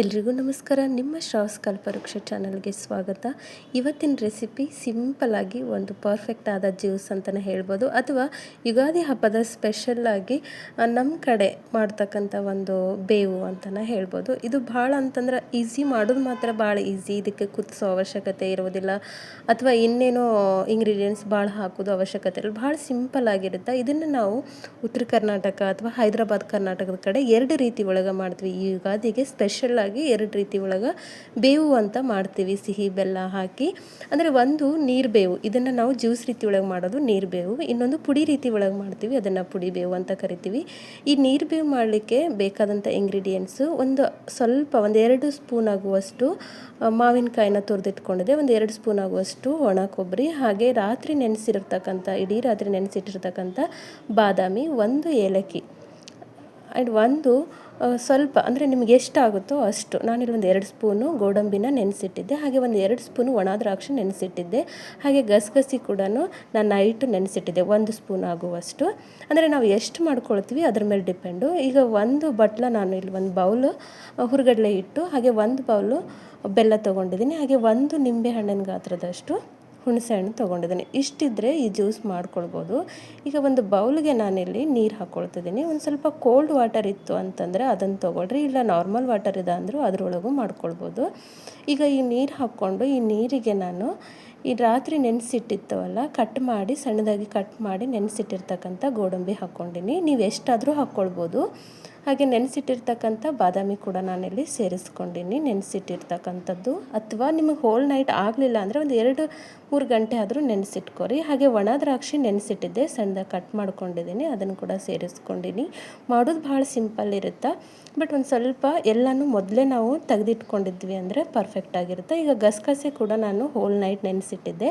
ಎಲ್ರಿಗೂ ನಮಸ್ಕಾರ. ನಿಮ್ಮ ಶ್ರಾವ್ಸ್ ಕಲ್ಪವೃಕ್ಷ ಚಾನಲ್ಗೆ ಸ್ವಾಗತ. ಇವತ್ತಿನ ರೆಸಿಪಿ ಸಿಂಪಲಾಗಿ ಒಂದು ಪರ್ಫೆಕ್ಟ್ ಆದ ಜ್ಯೂಸ್ ಅಂತಲೇ ಹೇಳ್ಬೋದು. ಅಥವಾ ಯುಗಾದಿ ಹಬ್ಬದ ಸ್ಪೆಷಲ್ಲಾಗಿ ನಮ್ಮ ಕಡೆ ಮಾಡ್ತಕ್ಕಂಥ ಒಂದು ಬೇವು ಅಂತಲೇ ಹೇಳ್ಬೋದು. ಇದು ಭಾಳ ಅಂತಂದ್ರೆ ಈಸಿ ಮಾಡೋದು ಮಾತ್ರ ಭಾಳ ಈಸಿ. ಇದಕ್ಕೆ ಕುದಿಸೋ ಅವಶ್ಯಕತೆ ಇರೋದಿಲ್ಲ. ಅಥವಾ ಇನ್ನೇನೋ ಇಂಗ್ರೀಡಿಯೆಂಟ್ಸ್ ಭಾಳ ಹಾಕೋದು ಅವಶ್ಯಕತೆ ಇಲ್ಲ. ಭಾಳ ಸಿಂಪಲ್ ಆಗಿರುತ್ತೆ. ಇದನ್ನು ನಾವು ಉತ್ತರ ಕರ್ನಾಟಕ ಅಥವಾ ಹೈದರಾಬಾದ್ ಕರ್ನಾಟಕದ ಕಡೆ ಎರಡು ರೀತಿ ಒಳಗೆ ಮಾಡ್ತೀವಿ. ಈ ಯುಗಾದಿಗೆ ಸ್ಪೆಷಲ್ ಎರಡು ರೀತಿ ಒಳಗೆ ಬೇವು ಅಂತ ಮಾಡ್ತೀವಿ. ಸಿಹಿ, ಬೆಲ್ಲ ಹಾಕಿ. ಅಂದರೆ ಒಂದು ನೀರು ಬೇವು. ಇದನ್ನು ನಾವು ಜ್ಯೂಸ್ ರೀತಿ ಒಳಗೆ ಮಾಡೋದು ನೀರು ಬೇವು. ಇನ್ನೊಂದು ಪುಡಿ ರೀತಿ ಒಳಗೆ ಮಾಡ್ತೀವಿ. ಅದನ್ನು ಪುಡಿ ಬೇವು ಅಂತ ಕರಿತೀವಿ. ಈ ನೀರು ಬೇವು ಮಾಡಲಿಕ್ಕೆ ಬೇಕಾದಂಥ ಇಂಗ್ರೀಡಿಯೆಂಟ್ಸು ಒಂದು ಸ್ವಲ್ಪ ಒಂದೆರಡು ಸ್ಪೂನ್ ಆಗುವಷ್ಟು ಮಾವಿನಕಾಯಿನ ತುರಿದಿಟ್ಕೊಂಡಿದೆ. ಒಂದು ಎರಡು ಸ್ಪೂನ್ ಆಗುವಷ್ಟು ಒಣ ಕೊಬ್ಬರಿ, ಹಾಗೆ ರಾತ್ರಿ ನೆನೆಸಿರ್ತಕ್ಕಂಥ ಇಡೀ ರಾತ್ರಿ ನೆನೆಸಿಟ್ಟಿರ್ತಕ್ಕಂಥ ಬಾದಾಮಿ, ಒಂದು ಏಲಕ್ಕಿ. ಆ್ಯಂಡ್ ಒಂದು ಸ್ವಲ್ಪ, ಅಂದರೆ ನಿಮಗೆ ಎಷ್ಟಾಗುತ್ತೋ ಅಷ್ಟು. ನಾನಿಲ್ಲಿ ಒಂದು ಎರಡು ಸ್ಪೂನು ಗೋಡಂಬಿನ ನೆನೆಸಿಟ್ಟಿದ್ದೆ, ಹಾಗೆ ಒಂದು ಎರಡು ಸ್ಪೂನು ಒಣ ದ್ರಾಕ್ಷಿ ನೆನೆಸಿಟ್ಟಿದ್ದೆ, ಹಾಗೆ ಗಸಗಸಿ ಕೂಡ ನಾನು ನೈಟು ನೆನೆಸಿಟ್ಟಿದ್ದೆ, ಒಂದು ಸ್ಪೂನ್ ಆಗುವಷ್ಟು. ಅಂದರೆ ನಾವು ಎಷ್ಟು ಮಾಡ್ಕೊಳ್ತೀವಿ ಅದ್ರ ಮೇಲೆ ಡಿಪೆಂಡು. ಈಗ ಒಂದು ಬಟ್ಲ ನಾನು ಇಲ್ಲಿ ಒಂದು ಬೌಲು ಹುರುಗಡಲೆ ಇಟ್ಟು ಹಾಗೆ ಒಂದು ಬೌಲು ಬೆಲ್ಲ ತೊಗೊಂಡಿದ್ದೀನಿ, ಹಾಗೆ ಒಂದು ನಿಂಬೆ ಹಣ್ಣಿನ ಗಾತ್ರದಷ್ಟು. ಹುಣಸೆ ಹಣ್ಣು ತೊಗೊಂಡಿದ್ದೀನಿ. ಇಷ್ಟಿದ್ರೆ ಈ ಜ್ಯೂಸ್ ಮಾಡ್ಕೊಳ್ಬೋದು. ಈಗ ಒಂದು ಬೌಲ್ಗೆ ನಾನಿಲ್ಲಿ ನೀರು ಹಾಕ್ಕೊಳ್ತಿದ್ದೀನಿ ಒಂದು ಸ್ವಲ್ಪ ಕೋಲ್ಡ್ ವಾಟರ್ ಇತ್ತು ಅಂತಂದರೆ ಅದನ್ನು ತೊಗೊಳ್ರಿ, ಇಲ್ಲ ನಾರ್ಮಲ್ ವಾಟರ್ ಇದೆ ಅಂದರೂ ಅದರೊಳಗೂ ಮಾಡ್ಕೊಳ್ಬೋದು. ಈಗ ಈ ನೀರು ಹಾಕ್ಕೊಂಡು ಈ ನೀರಿಗೆ ನಾನು ಈ ರಾತ್ರಿ ನೆನೆಸಿಟ್ಟಿತ್ತವಲ್ಲ ಕಟ್ ಮಾಡಿ, ಸಣ್ಣದಾಗಿ ಕಟ್ ಮಾಡಿ ನೆನೆಸಿಟ್ಟಿರ್ತಕ್ಕಂಥ ಗೋಡಂಬಿ ಹಾಕ್ಕೊಂಡಿನಿ. ನೀವು ಎಷ್ಟಾದರೂ ಹಾಕ್ಕೊಳ್ಬೋದು. ಹಾಗೆ ನೆನೆಸಿಟ್ಟಿರ್ತಕ್ಕಂಥ ಬಾದಾಮಿ ಕೂಡ ನಾನಿಲ್ಲಿ ಸೇರಿಸ್ಕೊಂಡಿನಿ. ನೆನೆಸಿಟ್ಟಿರ್ತಕ್ಕಂಥದ್ದು ಅಥವಾ ನಿಮಗೆ ಹೋಲ್ ನೈಟ್ ಆಗಲಿಲ್ಲ ಅಂದರೆ ಒಂದು ಎರಡು ಮೂರು ಗಂಟೆ ಆದರೂ ನೆನೆಸಿಟ್ಕೊರಿ. ಹಾಗೆ ಒಣ ದ್ರಾಕ್ಷಿ ನೆನೆಸಿಟ್ಟಿದ್ದೆ ಸಣ್ಣದಾಗಿ ಕಟ್ ಮಾಡ್ಕೊಂಡಿದ್ದೀನಿ ಅದನ್ನು ಕೂಡ ಸೇರಿಸ್ಕೊಂಡಿನಿ. ಮಾಡೋದು ಭಾಳ ಸಿಂಪಲ್ ಇರುತ್ತೆ? ಬಟ್ ಒಂದು ಸ್ವಲ್ಪ ಎಲ್ಲನೂ ಮೊದಲೇ ನಾವು ತೆಗೆದಿಟ್ಕೊಂಡಿದ್ವಿ ಅಂದರೆ ಪರ್ಫೆಕ್ಟ್ ಆಗಿರುತ್ತೆ? ಈಗ ಗಸಗಸೆ ಕೂಡ ನಾನು ಹೋಲ್ ನೈಟ್ ನೆನೆಸಿಟ್ಟಿದ್ದೆ,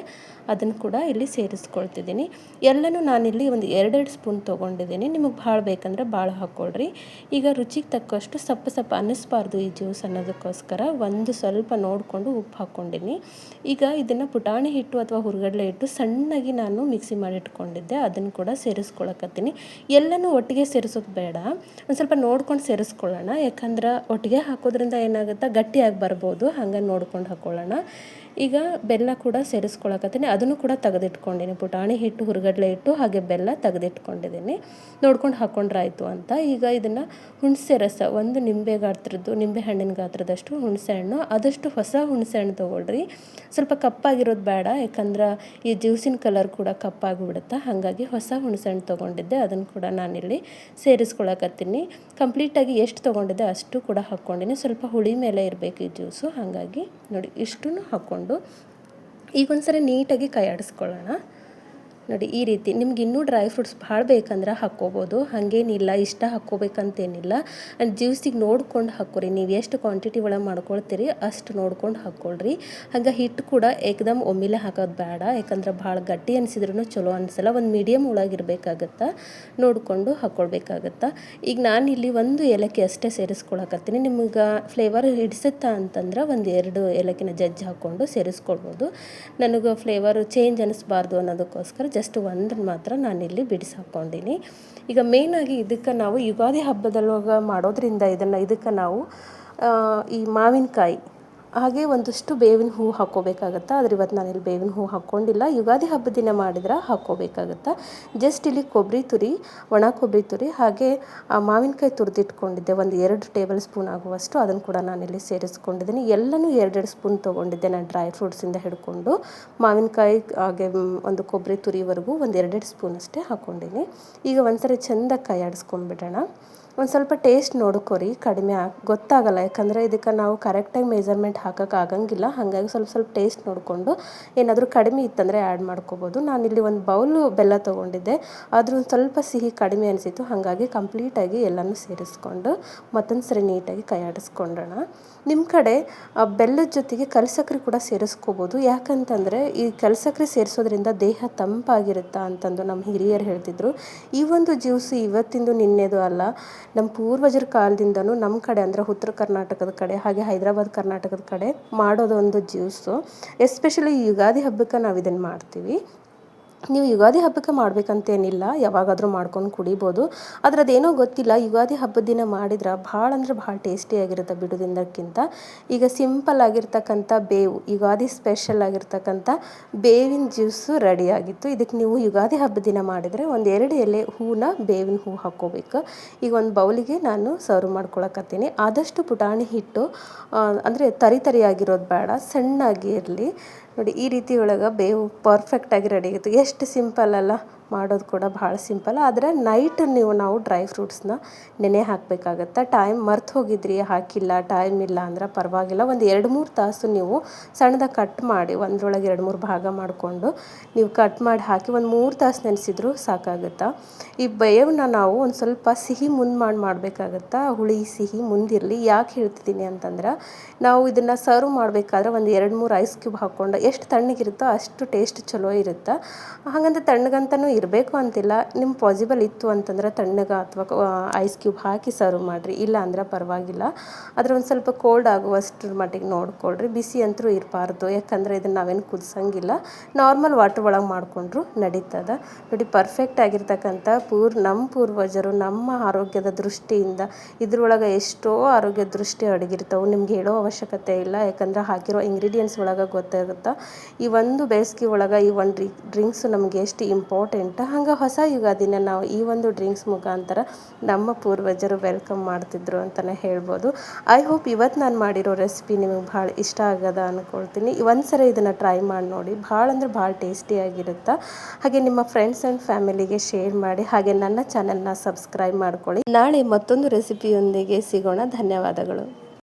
ಅದನ್ನು ಕೂಡ ಇಲ್ಲಿ ಸೇರಿಸ್ಕೊಳ್ತಿದ್ದೀನಿ ಎಲ್ಲನೂ ನಾನಿಲ್ಲಿ ಒಂದು ಎರಡೆರಡು ಸ್ಪೂನ್ ತೊಗೊಂಡಿದ್ದೀನಿ ನಿಮಗೆ ಭಾಳ ಬೇಕಂದ್ರೆ ಭಾಳ ಹಾಕ್ಕೊಳ್ರಿ. ಈಗ ರುಚಿಗೆ ತಕ್ಕಷ್ಟು ಸಪ್ಪು ಸಪ್ಪ ಅನ್ನಿಸ್ಬಾರ್ದು ಈ ಜ್ಯೂಸ್ ಅನ್ನೋದಕ್ಕೋಸ್ಕರ ಒಂದು ಸ್ವಲ್ಪ ನೋಡಿಕೊಂಡು ಉಪ್ಪು ಹಾಕ್ಕೊಂಡಿನಿ. ಈಗ ಇದನ್ನು ಪುಟಾಣಿ ಹಿಟ್ಟು ಅಥವಾ ಹುರುಗಡಲೆ ಹಿಟ್ಟು ಸಣ್ಣಗೆ ನಾನು ಮಿಕ್ಸಿ ಮಾಡಿ ಇಟ್ಕೊಂಡಿದ್ದೆ. ಅದನ್ನು ಕೂಡ ಸೇರಿಸ್ಕೊಳಕತ್ತೀನಿ. ಎಲ್ಲನೂ ಒಟ್ಟಿಗೆ ಸೇರಿಸೋದು ಬೇಡ. ಒಂದು ಸ್ವಲ್ಪ ನೋಡ್ಕೊಂಡು ಸೇರಿಸ್ಕೊಳ್ಳೋಣ. ಯಾಕಂದ್ರೆ ಒಟ್ಟಿಗೆ ಹಾಕೋದ್ರಿಂದ ಏನಾಗುತ್ತೆ? ಗಟ್ಟಿಯಾಗಿ ಬರ್ಬೋದು. ಹಂಗೆ ನೋಡ್ಕೊಂಡು ಹಾಕ್ಕೊಳ್ಳೋಣ ಈಗ ಬೆಲ್ಲ ಕೂಡ ಸೇರಿಸ್ಕೊಳಕತ್ತೀನಿ. ಅದನ್ನು ಕೂಡ ತೆಗೆದಿಟ್ಕೊಂಡಿನಿ. ಪುಟಾಣಿ ಹಿಟ್ಟು, ಹುರುಗಡಲೆ ಹಿಟ್ಟು ಹಾಗೆ ಬೆಲ್ಲ ತೆಗೆದಿಟ್ಕೊಂಡಿದ್ದೀನಿ ನೋಡ್ಕೊಂಡು ಹಾಕ್ಕೊಂಡ್ರಾಯ್ತು ಅಂತ. ಈಗ ಇದನ್ನು ಹುಣಸೆ ರಸ, ಒಂದು ನಿಂಬೆ ಗಾತ್ರದ್ದು, ನಿಂಬೆ ಹಣ್ಣಿನ ಗಾತ್ರದಷ್ಟು ಹುಣಸೆ ಹಣ್ಣು. ಆದಷ್ಟು ಹೊಸ ಹುಣಸೆ ಹಣ್ಣು ತೊಗೊಳ್ರಿ. ಸ್ವಲ್ಪ ಕಪ್ಪಾಗಿರೋದು ಬೇಡ, ಯಾಕಂದ್ರೆ ಈ ಜ್ಯೂಸಿನ ಕಲರ್ ಕೂಡ ಕಪ್ಪಾಗಿಬಿಡುತ್ತೆ, ಹಾಗಾಗಿ ಹೊಸ ಹುಣಸೆ ಹಣ್ಣು ತೊಗೊಂಡಿದ್ದೆ. ಅದನ್ನು ಕೂಡ ನಾನಿಲ್ಲಿ ಸೇರಿಸ್ಕೊಳಕತ್ತೀನಿ. ಕಂಪ್ಲೀಟಾಗಿ ಎಷ್ಟು ತೊಗೊಂಡಿದ್ದೆ ಅಷ್ಟು ಕೂಡ ಹಾಕ್ಕೊಂಡಿನಿ. ಸ್ವಲ್ಪ ಹುಳಿ ಮೇಲೆ ಇರಬೇಕು ಈ ಜ್ಯೂಸು, ಹಾಗಾಗಿ ನೋಡಿ ಇಷ್ಟು ಹಾಕ್ಕೊಂಡು ಈಗ ಒಂದ್ಸರಿ ನೀಟಾಗಿ ಕೈ ಆಡಿಸ್ಕೊಳ್ಳೋಣ ನೋಡಿ, ಈ ರೀತಿ ನಿಮ್ಗೆ ಇನ್ನೂ ಡ್ರೈ ಫ್ರೂಟ್ಸ್ ಭಾಳ ಬೇಕಂದ್ರೆ ಹಾಕ್ಕೋಬೋದು. ಹಾಗೇನಿಲ್ಲ, ಇಷ್ಟ ಹಾಕ್ಕೋಬೇಕಂತೇನಿಲ್ಲ. ಆ್ಯಂಡ್ ಜ್ಯೂಸಿಗೆ ನೋಡ್ಕೊಂಡು ಹಾಕ್ಕೊರಿ. ನೀವು ಎಷ್ಟು ಕ್ವಾಂಟಿಟಿ ಒಳಗೆ ಮಾಡ್ಕೊಳ್ತೀರಿ ಅಷ್ಟು ನೋಡ್ಕೊಂಡು ಹಾಕ್ಕೊಳ್ರಿ. ಹಾಗೆ ಹಿಟ್ಟು ಕೂಡ ಏಕ್ದಮ್ ಒಮ್ಮೆಲೆ ಹಾಕೋದು ಬೇಡ. ಯಾಕಂದ್ರೆ ಭಾಳ ಗಟ್ಟಿ ಅನಿಸಿದ್ರೂ ಚಲೋ ಅನಿಸಲ್ಲ. ಒಂದು ಮೀಡಿಯಮ್ ಒಳಗಿರಬೇಕಾಗತ್ತೆ ನೋಡಿಕೊಂಡು ಹಾಕ್ಕೊಳ್ಬೇಕಾಗತ್ತೆ? ಈಗ ನಾನು ಇಲ್ಲಿ ಒಂದು ಏಲಕ್ಕಿ ಅಷ್ಟೇ ಸೇರಿಸ್ಕೊಳಕತ್ತೀನಿ. ನಿಮ್ಗೆ ಫ್ಲೇವರ್ ಹಿಡಿಸುತ್ತಾ ಅಂತಂದ್ರೆ ಒಂದು ಎರಡು ಏಲಕ್ಕಿನ ಜಜ್ಜಿ ಹಾಕ್ಕೊಂಡು ಸೇರಿಸ್ಕೊಳ್ಬೋದು. ನನಗೆ ಫ್ಲೇವರ್ ಚೇಂಜ್ ಅನ್ನಿಸ್ಬಾರ್ದು ಅನ್ನೋದಕ್ಕೋಸ್ಕರ ಜಸ್ಟ್ ಒಂದನ್ನ ಮಾತ್ರ ನಾನಿಲ್ಲಿ ಬಿಡಿಸಿ ಹಾಕ್ಕೊಂಡಿನಿ ಈಗ ಮೇಯ್ನಾಗಿ ಇದಕ್ಕೆ ನಾವು ಯುಗಾದಿ ಹಬ್ಬದಲ್ಲೊಗ ಮಾಡೋದ್ರಿಂದ ಇದನ್ನು ಇದಕ್ಕೆ ನಾವು ಈ ಮಾವಿನಕಾಯಿ ಹಾಗೆ ಒಂದಷ್ಟು ಬೇವಿನ ಹೂವು ಹಾಕ್ಕೋಬೇಕಾಗತ್ತೆ, ಆದರೆ ಇವತ್ತು ನಾನಿಲ್ಲಿ ಬೇವಿನ ಹೂವು ಹಾಕ್ಕೊಂಡಿಲ್ಲ. ಯುಗಾದಿ ಹಬ್ಬದ ದಿನ ಮಾಡಿದ್ರೆ ಹಾಕ್ಕೋಬೇಕಾಗತ್ತೆ. ಜಸ್ಟ್ ಇಲ್ಲಿ ಕೊಬ್ಬರಿ ತುರಿ, ಒಣ ಕೊಬ್ಬರಿ ತುರಿ, ಹಾಗೆ, ಆ, ಮಾವಿನಕಾಯಿ ತುರಿದಿಟ್ಕೊಂಡಿದ್ದೆ. ಒಂದು ಎರಡು ಟೇಬಲ್ ಸ್ಪೂನ್ ಆಗುವಷ್ಟು ಅದನ್ನು ಕೂಡ ನಾನಿಲ್ಲಿ ಸೇರಿಸ್ಕೊಂಡಿದ್ದೀನಿ. ಎಲ್ಲನೂ ಎರಡೆರಡು ಸ್ಪೂನ್ ತೊಗೊಂಡಿದ್ದೆ ನಾನು ಡ್ರೈ ಫ್ರೂಟ್ಸಿಂದ ಹಿಡ್ಕೊಂಡು. ಮಾವಿನಕಾಯಿ, ಹಾಗೆ ಒಂದು ಕೊಬ್ಬರಿ ತುರಿವರೆಗೂ ಒಂದು ಎರಡೆರಡು ಸ್ಪೂನ್ ಅಷ್ಟೇ ಹಾಕ್ಕೊಂಡಿನಿ. ಈಗ ಒಂದ್ಸರಿ ಚೆಂದ ಕೈ ಆಡಿಸ್ಕೊಂಡ್ಬಿಡೋಣ ಒಂದು ಸ್ವಲ್ಪ ಟೇಸ್ಟ್ ನೋಡ್ಕೊರಿ, ಕಡಿಮೆ ಹಾಕಿ ಗೊತ್ತಾಗಲ್ಲ. ಯಾಕಂದರೆ ಇದಕ್ಕೆ ನಾವು ಕರೆಕ್ಟಾಗಿ ಮೆಜರ್ಮೆಂಟ್ ಹಾಕೋಕ್ಕಾಗಂಗಿಲ್ಲ ಹಾಗಾಗಿ ಸ್ವಲ್ಪ ಸ್ವಲ್ಪ ಟೇಸ್ಟ್ ನೋಡಿಕೊಂಡು ಏನಾದರೂ ಕಡಿಮೆ ಇತ್ತಂದರೆ ಆ್ಯಡ್ ಮಾಡ್ಕೋಬೋದು. ನಾನಿಲ್ಲಿ ಒಂದು ಬೌಲು ಬೆಲ್ಲ ತೊಗೊಂಡಿದ್ದೆ. ಆದರೂ ಒಂದು ಸ್ವಲ್ಪ ಸಿಹಿ ಕಡಿಮೆ ಅನಿಸಿತ್ತು. ಹಾಗಾಗಿ ಕಂಪ್ಲೀಟಾಗಿ ಎಲ್ಲನೂ ಸೇರಿಸ್ಕೊಂಡು ಮತ್ತೊಂದು ಸರಿ ನೀಟಾಗಿ ಕೈಯಾಡಿಸ್ಕೊಂಡೋಣ. ನಿಮ್ಮ ಕಡೆ ಬೆಲ್ಲದ ಜೊತೆಗೆ ಕಲ್ಸಕ್ರೆ ಕೂಡ ಸೇರಿಸ್ಕೋಬೋದು. ಯಾಕಂತಂದರೆ ಈ ಕಲ್ಸಕ್ರೆ ಸೇರಿಸೋದ್ರಿಂದ ದೇಹ ತಂಪಾಗಿರುತ್ತಾ ಅಂತಂದು ನಮ್ಮ ಹಿರಿಯರು ಹೇಳ್ತಿದ್ರು. ಈ ಒಂದು ಜ್ಯೂಸು ಇವತ್ತಿಂದು ನಿನ್ನೆದು ಅಲ್ಲ. ನಮ್ಮ ಪೂರ್ವಜರ ಕಾಲದಿಂದನೂ ನಮ್ಮ ಕಡೆ ಅಂದರೆ ಉತ್ತರ ಕರ್ನಾಟಕದ ಕಡೆ, ಹಾಗೆ ಹೈದರಾಬಾದ್ ಕರ್ನಾಟಕದ ಕಡೆ ಮಾಡೋದು ಒಂದು ಜ್ಯೂಸು ಎಸ್ಪೆಷಲಿ ಯುಗಾದಿ ಹಬ್ಬಕ್ಕೆ ನಾವು ಇದನ್ನು ಮಾಡ್ತೀವಿ. ನೀವು ಯುಗಾದಿ ಹಬ್ಬಕ್ಕೆ ಮಾಡ್ಬೇಕಂತೇನಿಲ್ಲ, ಯಾವಾಗಾದರೂ ಮಾಡ್ಕೊಂಡು ಕುಡಿಬೋದು. ಆದರೆ ಅದೇನೋ ಗೊತ್ತಿಲ್ಲ, ಯುಗಾದಿ ಹಬ್ಬದ ದಿನ ಮಾಡಿದ್ರೆ ಭಾಳ ಅಂದ್ರೆ ಭಾಳ ಟೇಸ್ಟಿಯಾಗಿರುತ್ತೆ ಬಿಡೋದಿಂದಕ್ಕಿಂತ ಈಗ ಸಿಂಪಲ್ ಆಗಿರ್ತಕ್ಕಂಥ ಬೇವು, ಯುಗಾದಿ ಸ್ಪೆಷಲ್ ಆಗಿರ್ತಕ್ಕಂಥ ಬೇವಿನ ಜ್ಯೂಸು ರೆಡಿಯಾಗಿತ್ತು ಇದಕ್ಕೆ ನೀವು ಯುಗಾದಿ ಹಬ್ಬದ ದಿನ ಮಾಡಿದರೆ ಒಂದು ಎರಡು ಎಲೆ ಹೂನ ಬೇವಿನ ಹೂ ಹಾಕ್ಕೋಬೇಕು. ಈಗ ಒಂದು ಬೌಲಿಗೆ ನಾನು ಸರ್ವ್ ಮಾಡ್ಕೊಳಕತ್ತೀನಿ. ಆದಷ್ಟು ಪುಟಾಣಿ ಹಿಟ್ಟು ಅಂದರೆ ತರಿ ತರಿಯಾಗಿರೋದು ಬೇಡ, ಸಣ್ಣಾಗಿ ಇರಲಿ. ನೋಡಿ, ಈ ರೀತಿ ಒಳಗೆ ಬೇವು ಪರ್ಫೆಕ್ಟಾಗಿ ರೆಡಿ ಆಗಿತ್ತು. ಎಷ್ಟು ಸಿಂಪಲ್ ಅಲ್ಲ. ಮಾಡೋದು ಕೂಡ ಭಾಳ ಸಿಂಪಲ್. ಆದರೆ ನೈಟ್ ನೀವು ನಾವು ಡ್ರೈ ಫ್ರೂಟ್ಸ್ನ ನೆನೆ ಹಾಕಬೇಕಾಗತ್ತೆ? ಟೈಮ್ ಮರ್ತು ಹೋಗಿದ್ರಿ, ಹಾಕಿಲ್ಲ ಟೈಮ್ ಇಲ್ಲ ಅಂದ್ರೆ ಪರವಾಗಿಲ್ಲ. ಒಂದು ಎರಡು ಮೂರು ತಾಸು ನೀವು ಸಣ್ಣದಾಗಿ ಕಟ್ ಮಾಡಿ, ಒಂದರೊಳಗೆ ಎರಡು ಮೂರು ಭಾಗ ಮಾಡಿಕೊಂಡು ನೀವು ಕಟ್ ಮಾಡಿ ಹಾಕಿ ಒಂದು ಮೂರು ತಾಸು ನೆನೆಸಿದ್ರು ಸಾಕಾಗುತ್ತಾ? ಈ ಬೇವನ್ನ ನಾವು ಒಂದು ಸ್ವಲ್ಪ ಸಿಹಿ ಮುಂದೆ ಮಾಡಿ ಮಾಡಬೇಕಾಗತ್ತಾ? ಹುಳಿ, ಸಿಹಿ ಮುಂದಿರಲಿ ಯಾಕೆ ಹೇಳ್ತಿದ್ದೀನಿ ಅಂತಂದ್ರೆ ನಾವು ಇದನ್ನು ಸರ್ವ್ ಮಾಡಬೇಕಾದ್ರೆ ಒಂದು ಎರಡು ಮೂರು ಐಸ್ ಕ್ಯೂಬ್ ಹಾಕ್ಕೊಂಡು ಎಷ್ಟು ತಣ್ಣಗಿರುತ್ತೋ ಅಷ್ಟು ಟೇಸ್ಟ್ ಚಲೋ ಇರುತ್ತೆ? ಹಾಗಂತ ತಣ್ಣಗಂತನೂ ಇರಬೇಕು ಅಂತಿಲ್ಲ ನಿಮ್ಮ ಪಾಸಿಬಲ್ ಇತ್ತು ಅಂತಂದ್ರೆ ತಣ್ಣಗೆ ಅಥವಾ ಐಸ್ ಕ್ಯೂಬ್ ಹಾಕಿ ಸರ್ವ್ ಮಾಡಿರಿ. ಇಲ್ಲ ಅಂದ್ರೆ ಪರವಾಗಿಲ್ಲ. ಆದರೆ ಒಂದು ಸ್ವಲ್ಪ ಕೋಲ್ಡ್ ಆಗುವಷ್ಟರ ಮಟ್ಟಿಗೆ ನೋಡ್ಕೊಳ್ರಿ. ಬಿಸಿ ಅಂತೂ ಇರಬಾರ್ದು. ಯಾಕಂದರೆ ಇದನ್ನು ನಾವೇನು ಕುದಿಸಂಗಿಲ್ಲ. ನಾರ್ಮಲ್ ವಾಟರ್ ಒಳಗೆ ಮಾಡಿಕೊಂಡ್ರು ನಡೀತದ. ನೋಡಿ ಪರ್ಫೆಕ್ಟ್ ಆಗಿರ್ತಕ್ಕಂಥ ಪೂರ್ ನಮ್ಮ ಪೂರ್ವಜರು, ನಮ್ಮ ಆರೋಗ್ಯದ ದೃಷ್ಟಿಯಿಂದ ಇದ್ರೊಳಗೆ ಎಷ್ಟೋ ಆರೋಗ್ಯ ದೃಷ್ಟಿ ಅಡಗಿರ್ತಾವೆ. ನಿಮ್ಗೆ ಹೇಳೋ ಅವಶ್ಯಕತೆ ಇಲ್ಲ. ಯಾಕಂದ್ರೆ ಹಾಕಿರೋ ಇಂಗ್ರೀಡಿಯೆಂಟ್ಸ್ ಒಳಗೆ ಗೊತ್ತಾಗುತ್ತೆ? ಈ ಒಂದು ಬೇಸಿಗೆ ಒಳಗೆ ಈ ಒಂದು ಡ್ರಿ ಡ್ರಿಂಕ್ಸ್ ನಮಗೆ ಎಷ್ಟು ಇಂಪಾರ್ಟೆಂಟ್ ಹಂಗೆ ಹೊಸ ಯುಗಾದಿನ ನಾವು ಈ ಒಂದು ಡ್ರಿಂಕ್ಸ್ ಮುಖಾಂತರ ನಮ್ಮ ಪೂರ್ವಜರು ವೆಲ್ಕಮ್ ಮಾಡ್ತಿದ್ರು ಅಂತಲೇ ಹೇಳ್ಬೋದು. ಐ ಹೋಪ್ ಇವತ್ತು ನಾನು ಮಾಡಿರೋ ರೆಸಿಪಿ ನಿಮಗೆ ಭಾಳ ಇಷ್ಟ ಆಗದ ಅಂದ್ಕೊಳ್ತೀನಿ ಒಂದು ಸರಿ ಇದನ್ನು ಟ್ರೈ ಮಾಡಿ ನೋಡಿ. ಭಾಳ ಅಂದರೆ ಭಾಳ ಟೇಸ್ಟಿಯಾಗಿರುತ್ತೆ ಹಾಗೆ ನಿಮ್ಮ ಫ್ರೆಂಡ್ಸ್ ಆ್ಯಂಡ್ ಫ್ಯಾಮಿಲಿಗೆ ಶೇರ್ ಮಾಡಿ, ಹಾಗೆ ನನ್ನ ಚಾನೆಲ್ನ ಸಬ್ಸ್ಕ್ರೈಬ್ ಮಾಡ್ಕೊಳ್ಳಿ. ನಾಳೆ ಮತ್ತೊಂದು ರೆಸಿಪಿಯೊಂದಿಗೆ ಸಿಗೋಣ. ಧನ್ಯವಾದಗಳು.